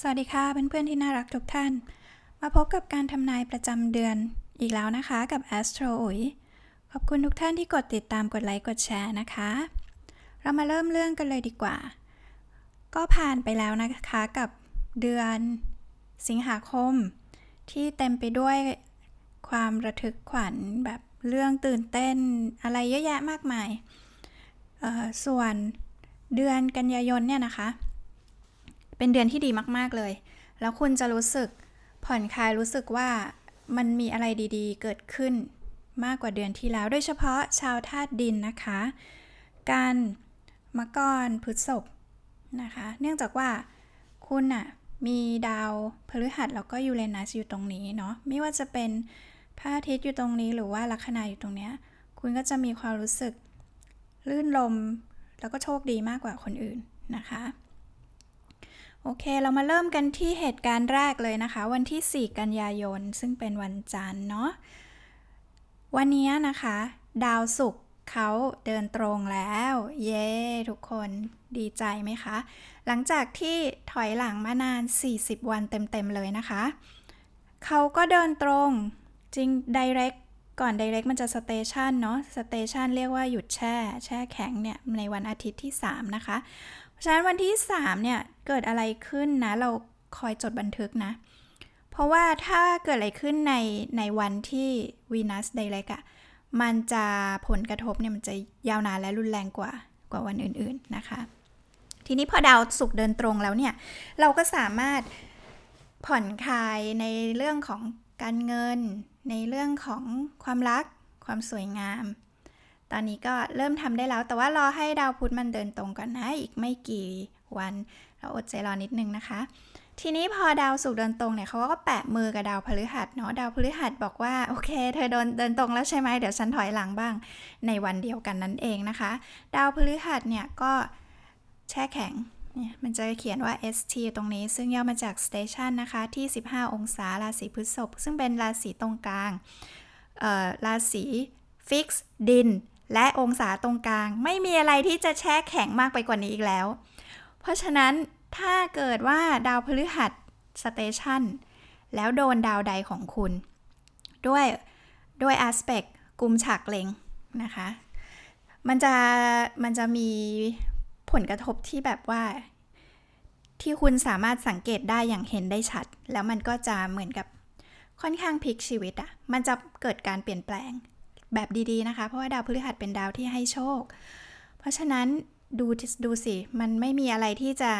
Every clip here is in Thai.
สวัสดีค่ะเพื่อนๆที่น่ารักทุกท่าน มาพบกับการทำนายประจำเดือนอีกแล้วนะคะกับ Astro อุ๋ยขอบคุณทุกท่านที่กดติดตามกดไลค์กดแชร์นะคะ เรามาเริ่มเรื่องกันเลยดีกว่า ก็ผ่านไปแล้วนะคะกับเดือนสิงหาคม ที่เต็มไปด้วยความระทึกขวัญแบบเรื่องตื่นเต้นอะไรเยอะแยะมากมาย ส่วนเดือนกันยายนเนี่ยนะคะ เป็นเดือนที่ดีมากๆเลย แล้วคุณจะรู้สึกผ่อนคลายรู้สึกว่ามันมีอะไรดีๆ เกิดขึ้นมากกว่าเดือนที่แล้ว โดยเฉพาะชาวธาตุดินนะคะ การมกรพฤษภนะคะ เนื่องจากว่าคุณน่ะมีดาวพฤหัสแล้วก็ยูเรนัสอยู่ตรงนี้เนาะ ไม่ว่าจะเป็นพระอาทิตย์อยู่ตรงนี้หรือว่าลัคนาอยู่ตรงเนี้ย คุณก็จะมีความรู้สึกลื่นลม แล้วก็โชคดีมากกว่าคนอื่นนะคะ โอเค เรามาเริ่มกันที่เหตุการณ์แรกเลยนะคะ วันที่ 4 กันยายน ซึ่งเป็นวันจันทร์เนาะ วันนี้นะคะ ดาวศุกร์เขาเดินตรงแล้ว เย้ ทุกคนดีใจไหมคะ หลังจากที่ถอยหลังมานาน 40 วันเต็มๆเลยนะคะ เขาก็เดินตรง จริง direct ก่อน direct มันจะ station เนาะ station เรียกว่าหยุดแช่ แช่แข็งเนี่ย ในวันอาทิตย์ที่ 3 นะคะ ฉะนั้นวันที่ 3 เนี่ย เกิดอะไรขึ้นนะ เราคอยจดบันทึกนะ เพราะว่าถ้าเกิดอะไรขึ้นในในวันที่วีนัสไดเรกอะมันจะผลกระทบเนี่ยมันจะยาวนานและรุนแรงกว่ากว่าวันอื่นๆนะคะ ทีนี้พอดาวศุกเดินตรงแล้วเนี่ย เราก็สามารถผ่อนคลายในเรื่องของการเงิน ในเรื่องของความรัก ความสวยงาม ตอนนี้ก็เริ่มทำได้แล้ว แต่ว่ารอให้ดาวพุธมันเดินตรงก่อนนะ อีกไม่กี่วัน เราอดใจรอนิดนึงนะคะ ทีนี้พอดาวศุกร์เดินตรงเนี่ยเขาก็แปะมือกับดาวพฤหัสเนาะ ดาวพฤหัสบอกว่าโอเค เธอเดินเดินตรงแล้วใช่ไหมเดี๋ยวฉันถอยหลังบ้าง ในวันเดียวกันนั่นเองนะคะ ดาวพฤหัสเนี่ยก็แช่แข็งเนี่ยมันจะเขียนว่า ST ตรงนี้ซึ่งย่อมาจาก Station นะคะ ที่ 15 องศาราศีพฤษภซึ่งเป็นราศีตรงกลางเอ่อราศีฟิกซ์ดิน และองศาตรงกลาง ไม่มีอะไรที่จะแช่แข็งมากไปกว่านี้อีกแล้ว เพราะฉะนั้นถ้าเกิดว่าดาวพฤหัสสเตชันแล้วโดนดาวใดของคุณ ด้วยด้วยอาสเปกกุมฉากเลงนะคะ มันจะมันจะมีผลกระทบที่แบบว่า ที่คุณสามารถสังเกตได้อย่างเห็นได้ชัด แล้วมันก็จะเหมือนกับค่อนข้างพลิกชีวิตอะมันจะเกิดการเปลี่ยนแปลง แบบดีๆนะคะ เพราะว่าดาวพฤหัสเป็นดาวที่ให้โชค เพราะฉะนั้นดูดูสิ มันไม่มีอะไรที่จะ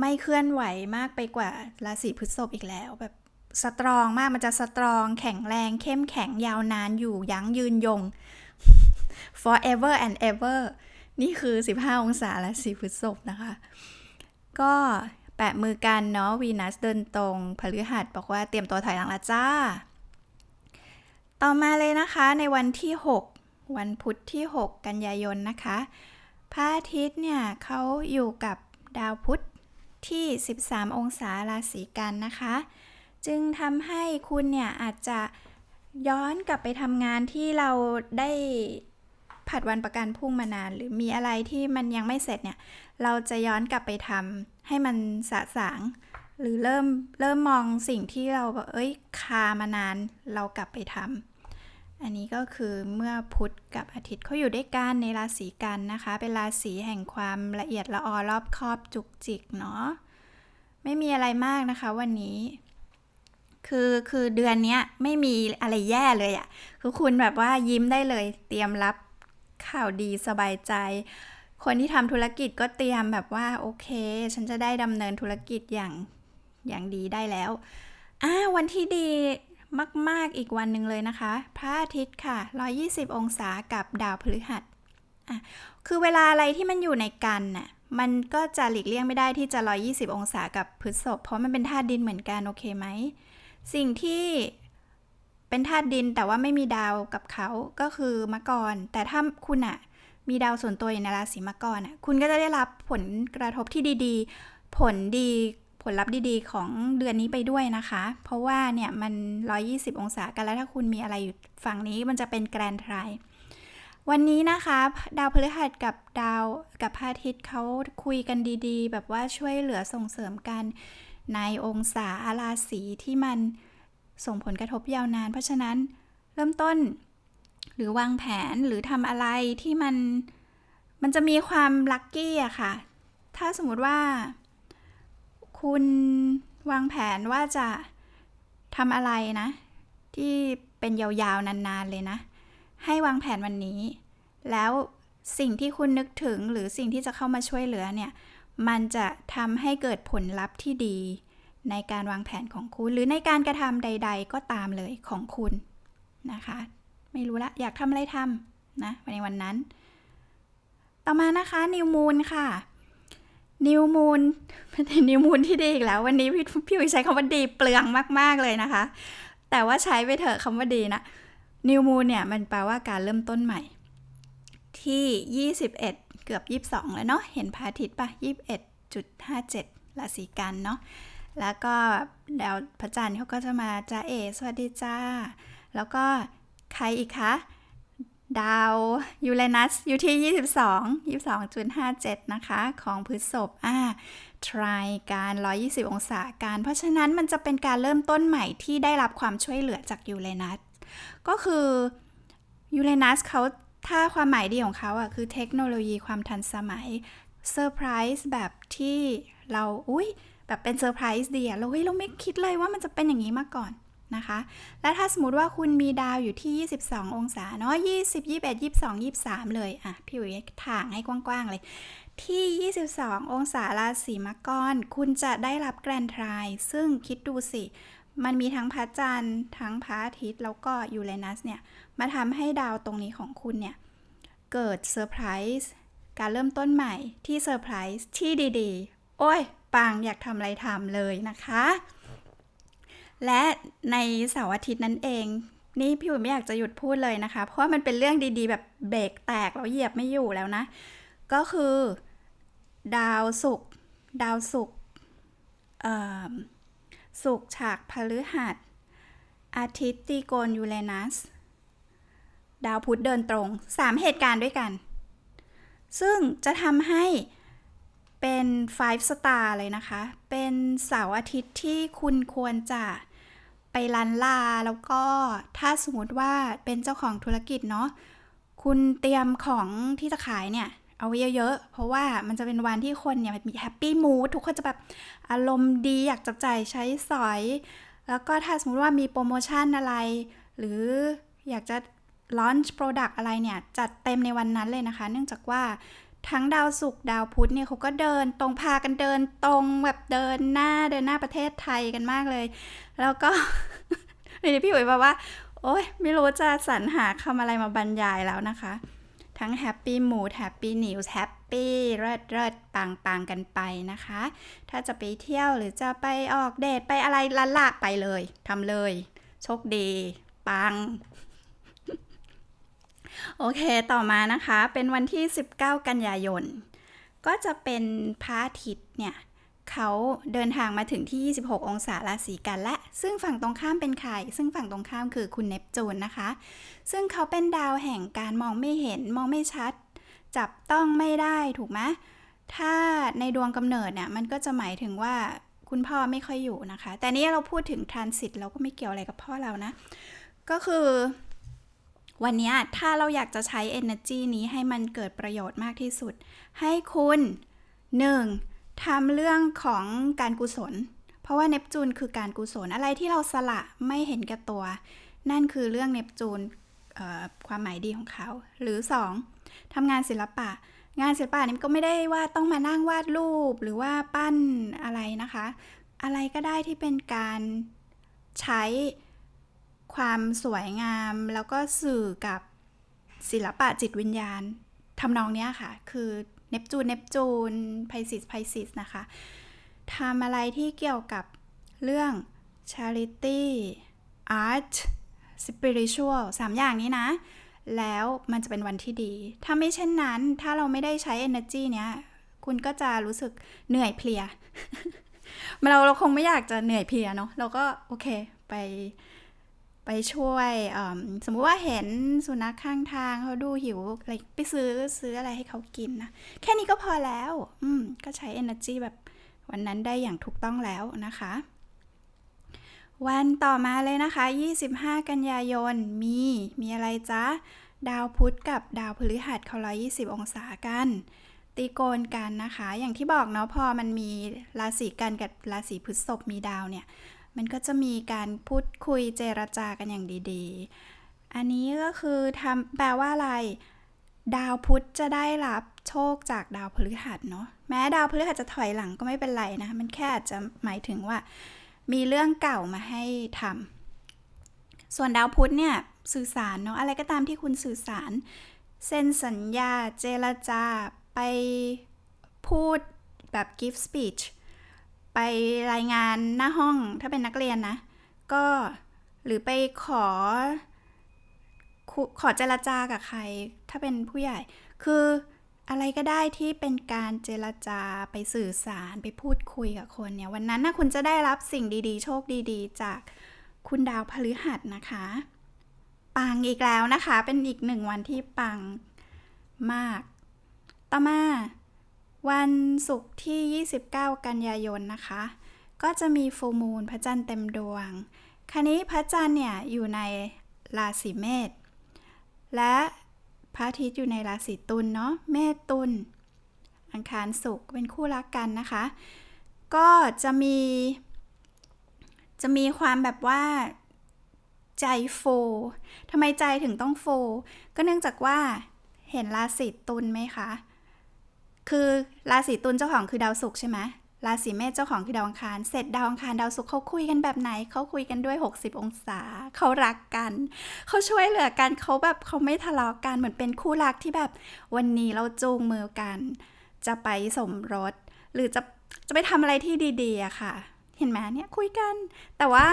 ไม่เคลื่อนไหวมากไปกว่าราศีพฤษภอีกแล้ว แบบสตรองมากมันจะสตรอง แข็งแรง เข้มแข็งยาวนานอยู่ยั้งยืนยง forever and ever นี่คือ 15 องศาราศีพฤษภนะคะ ก็แปะมือกันเนาะวีนัสเดินตรงพฤหัสบอกว่าเตรียมตัวถอยหลังละจ้า ต่อมาเลยนะคะในวันที่ 6 วันพุธที่ 6 กันยายนนะคะพระอาทิตย์เนี่ยเขาอยู่กับดาวพุธที่ 13 องศาราศีกันนะคะ จึงทำให้คุณเนี่ยอาจจะย้อนกลับไปทำงานที่เราได้ผัดวันประกันพรุ่งมานาน หรือมีอะไรที่มันยังไม่เสร็จเนี่ย เราจะย้อนกลับไปทำให้มันสะสาง หรือเริ่มเริ่มมองสิ่งที่เราเอ้ยคามานาน เรากลับไปทำ อันนี้ก็คือเมื่อพุธกับอาทิตย์เขาอยู่ด้วยกันในราศีกันนะคะ เป็นราศีแห่งความละเอียดละออรอบคอบจุกจิกเนาะไม่มีอะไรมากนะคะวันนี้ คือคือเดือนนี้ไม่มีอะไรแย่เลยอะ่ะคือคุณแบบว่ายิ้มได้เลย เตรียมรับข่าวดีสบายใจ คนที่ทำธุรกิจก็เตรียมแบบว่าโอเค ฉันจะได้ดำเนินธุรกิจอย่างอย่างดีได้แล้วอ่าวันที่ดี มาก ๆ อีกวันหนึ่งเลยนะคะ พระอาทิตย์ค่ะ 120 องศากับดาวพฤหัสอะคือเวลาอะไรที่มันอยู่ในกันน่ะมันก็จะหลีกเลี่ยงไม่ได้ที่จะ 120 องศากับพฤษภเพราะมันเป็นธาตุดินเหมือนกันโอเคไหม สิ่งที่เป็นธาตุดินแต่ว่าไม่มีดาวกับเขาก็คือมกร แต่ถ้าคุณอะมีดาวส่วนตัวอยู่ในราศีมกรอะคุณก็จะได้รับผลกระทบที่ดีๆ ผลดี ผลลัพธ์ดีๆ ของเดือนนี้ไปด้วยนะคะ เพราะว่าเนี่ยมัน 120 องศากันแล้วถ้าคุณมีอะไรอยู่ฝั่งนี้มันจะเป็นแกรนทรายวันนี้นะคะ ดาวพฤหัสกับดาวกับพระอาทิตย์เขาคุยกันดีๆ แบบว่าช่วยเหลือส่งเสริมกันในองศาราศีที่มันส่งผลกระทบยาวนาน เพราะฉะนั้นเริ่มต้น หรือวางแผนหรือทำอะไรที่มันมันจะมีความลัคกี้อะค่ะ ถ้าสมมติว่า คุณวางแผนว่าจะทำอะไรนะ ที่เป็นยาวๆ นานๆ เลยนะ ให้วางแผนวันนี้ แล้วสิ่งที่คุณนึกถึงหรือสิ่งที่จะเข้ามาช่วยเหลือเนี่ย มันจะทำให้เกิดผลลัพธ์ที่ดี ในการวางแผนของคุณ หรือในการกระทำใด ๆ ก็ตามเลยของคุณนะคะ ไม่รู้ละ อยากทำอะไรทำนะในวันนั้น ต่อมานะคะนิวมูนค่ะ นิวมูนเป็นนิวมูนที่ดีอีกแล้ว วันนี้พี่พี่วิใช้คำว่าดีเปลืองมาก ๆ เลยนะคะ แต่ว่าใช้ไปเถอะคำว่าดีนะนิวมูนเนี่ยมันแปลว่าการเริ่มต้นใหม่ ที่ 21 เกือบ 22 แล้วเนาะเห็นพระอาทิตย์ปะ21.57ราศีกันเนาะแล้วก็แล้วพระจันทร์เขาก็จะมาจ้าเอ สวัสดีจ้า แล้วก็ใครอีกคะ ดาวยูเรนัสอยู่ที่ 22 22.57 นะคะ ของพฤษภอ่าทรายการ 120 องศาการ เพราะฉะนั้นมันจะเป็นการเริ่มต้นใหม่ที่ได้รับความช่วยเหลือจากยูเรนัส ก็คือยูเรนัสเขาถ้าความหมายดีของเขาอะคือเทคโนโลยีความทันสมัยเซอร์ไพรส์แบบที่เรา อุ้ยแบบเป็นเซอร์ไพรส์ดีอะเราเฮ้ยเราไม่คิดเลยว่ามันจะเป็นอย่างนี้มาก่อน นะคะ และถ้าสมมติว่าคุณมีดาวอยู่ที่ 22 องศาเนาะ20 21 22 23 เลย อะ พี่อุ๋ยถางให้กว้างๆเลย ที่ 22 องศาราศีมังกร คุณจะได้รับแกรนทราย ซึ่งคิดดูสิ มันมีทั้งพระจันทร์ ทั้งพระอาทิตย์ แล้วก็ยูเรนัสเนี่ย มาทำให้ดาวตรงนี้ของคุณเนี่ย เกิดเซอร์ไพรส์ การเริ่มต้นใหม่ที่เซอร์ไพรส์ที่ดีๆ โอ้ยปังอยากทำอะไรทำเลยนะคะ และในเสาร์อาทิตย์นั้นเอง นี่พี่อุ๋ยไม่อยากจะหยุดพูดเลยนะคะ เพราะมันเป็นเรื่องดีๆ แบบเบรกแตกแล้วเหยียบไม่อยู่แล้วนะ ก็คือ ดาวศุกร์ดาวศุกร์ศุกร์ฉากพฤหัส อาทิตย์ตีโกนยูเรนัส ดาวพุธเดินตรง 3 เหตุการณ์ด้วยกัน ซึ่งจะทำให้เป็น 5 star เลยนะคะ เป็นเสาร์อาทิตย์ที่คุณควรจะ ไปลันลาแล้วก็ถ้าสมมติว่าเป็นเจ้าของธุรกิจเนาะคุณเตรียมของที่จะขายเนี่ย เอาไว้เยอะๆ เพราะว่ามันจะเป็นวันที่คนเนี่ยมีแฮปปี้มูดทุกคนจะแบบอารมณ์ดีอยากจับจ่ายใช้สอย แล้วก็ถ้าสมมติว่ามีโปรโมชั่นอะไร หรืออยากจะ launch product อะไรเนี่ย จัดเต็มในวันนั้นเลยนะคะ เนื่องจากว่า ทั้งดาวศุกร์ดาวพุธเนี่ยเขาก็เดินตรงพากันเดินตรงแบบเดินหน้าเดินหน้าประเทศไทยกันมากเลย แล้วก็นี่พี่อุ๋ยบอกว่า โอ๊ย ไม่รู้จะสรรหาคำอะไรมาบรรยายแล้วนะคะ ทั้งแฮปปี้หมูแฮปปี้นิวส์แฮปปี้เริดเริดปังปังกันไปนะคะ ถ้าจะไปเที่ยวหรือจะไปออกเดทไปอะไรละละไปเลยทำเลย โชคดี ปัง โอเคต่อมานะคะเป็นวันที่ 19 กันยายน ก็จะเป็นพระอาทิตย์เนี่ยเขาเดินทางมาถึงที่ 26 องศาราศีกันและ ซึ่งฝั่งตรงข้ามเป็นใคร ซึ่งฝั่งตรงข้ามคือคุณเนปจูนนะคะ ซึ่งเขาเป็นดาวแห่งการมองไม่เห็นมองไม่ชัด จับต้องไม่ได้ถูกไหมถ้าในดวงกำเนิดเนี่ยมันก็จะหมายถึงว่าคุณพ่อไม่ค่อยอยู่นะคะ แต่นี้เราพูดถึงทรานสิตเราก็ไม่เกี่ยวอะไรกับพ่อเรานะ ก็คือ วันนี้ถ้าเราอยากจะใช้ energy นี้ให้มันเกิดประโยชน์มากที่สุด ให้คุณ 1. ทำเรื่องของการกุศล เพราะว่าเนปจูนคือการกุศลอะไรที่เราสละไม่เห็นแก่ตัว นั่นคือเรื่องเนปจูนความหมายดีของเขา หรือ 2. ทำงานศิลปะ งานศิลปะนี่ก็ไม่ได้ว่าต้องมานั่งวาดรูปหรือว่าปั้นอะไรนะคะ อะไรก็ได้ที่เป็นการใช้ ความสวยงาม แล้วก็สื่อกับศิลปะจิตวิญญาณทำนองเนี้ยค่ะ คือเนปจูนเนปจูนไพซิสไพซิสนะคะทำอะไรที่เกี่ยวกับเรื่อง charity art spiritual สามอย่างนี้นะ แล้วมันจะเป็นวันที่ดี ถ้าไม่เช่นนั้น ถ้าเราไม่ได้ใช้ energy เนี้ย คุณก็จะรู้สึกเหนื่อยเพลีย เราเราคงไม่อยากจะเหนื่อยเพลียเนาะ เราก็โอเค ไป ไปช่วยสมมุติว่าเห็นสุนัขข้างทางเขาดูหิวอะไรไปซื้อซื้ออะไรให้เขากินนะแค่นี้ก็พอแล้ว อืมก็ใช้ energy แบบวันนั้นได้อย่างถูกต้องแล้วนะคะ วันต่อมาเลยนะคะ 25 กันยายนมีมีอะไรจ๊ะ ดาวพุธกับดาวพฤหัสเขา120 องศากัน ตีโกนกันนะคะ อย่างที่บอกเนาะพอมันมีราศีกันกับราศีพฤษภมีดาวเนี่ย มันก็จะมีการพูดคุยเจรจากันอย่างดีๆ อันนี้ก็คือทำแปลว่าอะไร ดาวพุธจะได้รับโชคจากดาวพฤหัสเนาะแม้ดาวพฤหัสจะถอยหลังก็ไม่เป็นไรนะ มันแค่อาจจะหมายถึงว่า มีเรื่องเก่ามาให้ทำส่วนดาวพุธเนี่ยสื่อสารเนาะอะไรก็ตามที่คุณสื่อสารเซ็นสัญญา เจรจาไปพูดแบบ give speech ไปรายงานหน้าห้องถ้าเป็นนักเรียนนะ ก็หรือไปขอ ขอเจรจากับใคร ถ้าเป็นผู้ใหญ่ คืออะไรก็ได้ที่เป็นการเจรจาไปสื่อสารไปพูดคุยกับคนเนี่ย วันนั้นนะคุณจะได้รับสิ่งดีๆ โชคดีๆ จากคุณดาวพฤหัสนะคะ ปังอีกแล้วนะคะ เป็นอีกหนึ่งวันที่ปังมาก ต่อมา วันศุกร์ที่ 29 กันยายนนะคะ ก็จะมีฟูมูลพระจันทร์เต็มดวง คราวนี้พระจันทร์เนี่ยอยู่ในราศีเมษ และพระอาทิตย์อยู่ในราศีตุลเนาะ เมษตุล อังคารศุกร์เป็นคู่รักกันนะคะ ก็จะมี จะมีความแบบว่าใจโฟทำไมใจถึงต้องโฟ ก็เนื่องจากว่าเห็นราศีตุลไหมคะ คือราศีตุลเจ้าของคือดาวศุกร์ใช่ไหมราศีเมษเจ้าของคือดาวอังคาร เสร็จดาวอังคารดาวศุกร์เขาคุยกันแบบไหน เขาคุยกันด้วย 60 องศา เขารักกัน เขาช่วยเหลือกัน เขาแบบเขาไม่ทะเลาะกัน เหมือนเป็นคู่รักที่แบบ วันนี้เราจูงมือกัน จะไปสมรส หรือจะจะไปทำอะไรที่ดีๆอะค่ะ เห็นไหมเนี่ยคุยกัน แต่ว่า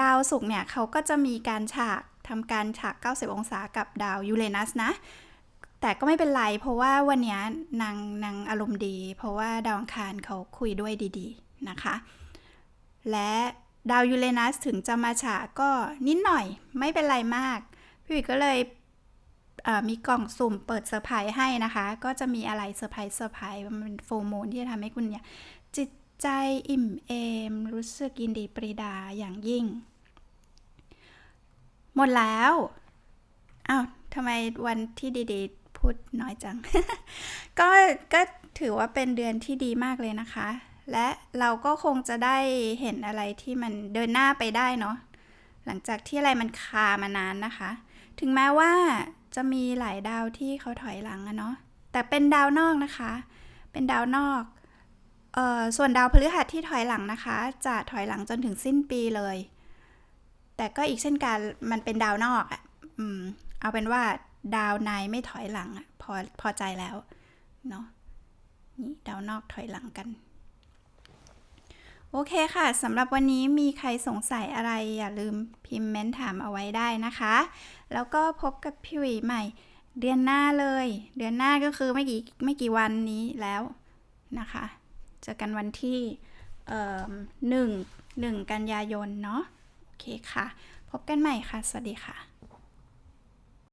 ดาวศุกร์เนี่ยเขาก็จะมีการฉากทำการฉาก 90 องศากับดาวยูเรนัสนะ แต่ก็ไม่เป็นไร เพราะว่าวันนี้นางนางอารมณ์ดี เพราะว่าดาวอังคารเขาคุยด้วยดีๆนะคะ และดาวยูเรนัสถึงจะมาฉาก็นิดหน่อยไม่เป็นไรมาก พี่วิก็เลยเมีกล่องสุ่มเปิดเซอร์ไพรส์ให้นะคะ ก็จะมีอะไรเซอร์ไพรส์เซอร์ไพรส์มันเป็นโฟโมูลที่จะทำให้คุณเนี่ยจิตใจอิ่มเอม รู้สึกยินดีปรีดาอย่างยิ่ง หมดแล้วอ้าวทำไมวันที่ดีๆ พูดน้อยจัง ก็ก็ถือว่าเป็นเดือนที่ดีมากเลยนะคะ และเราก็คงจะได้เห็นอะไรที่มันเดินหน้าไปได้เนาะหลังจากที่อะไรมันคามานานนะคะ ถึงแม้ว่าจะมีหลายดาวที่เขาถอยหลังอะเนาะแต่เป็นดาวนอกนะคะ เป็นดาวนอกเอ่อส่วนดาวพฤหัสที่ถอยหลังนะคะ จะถอยหลังจนถึงสิ้นปีเลย แต่ก็อีกเช่นกันมันเป็นดาวนอกอะอืมเอาเป็นว่า ดาวในไม่ถอยหลังอะพอพอใจแล้วเนาะนี่ดาวนอกถอยหลังกัน โอเคค่ะสำหรับวันนี้มีใครสงสัยอะไรอย่าลืมพิมพ์เม้นถามเอาไว้ได้นะคะ แล้วก็พบกับพี่วีใหม่ เดือนหน้าเลย เดือนหน้าก็คือไม่กี่ไม่กี่วันนี้แล้วนะคะ เจอกันวันที่เอ่อหนึ่งหนึ่งกันยายนเนาะโอเคค่ะ พบกันใหม่ค่ะ สวัสดีค่ะ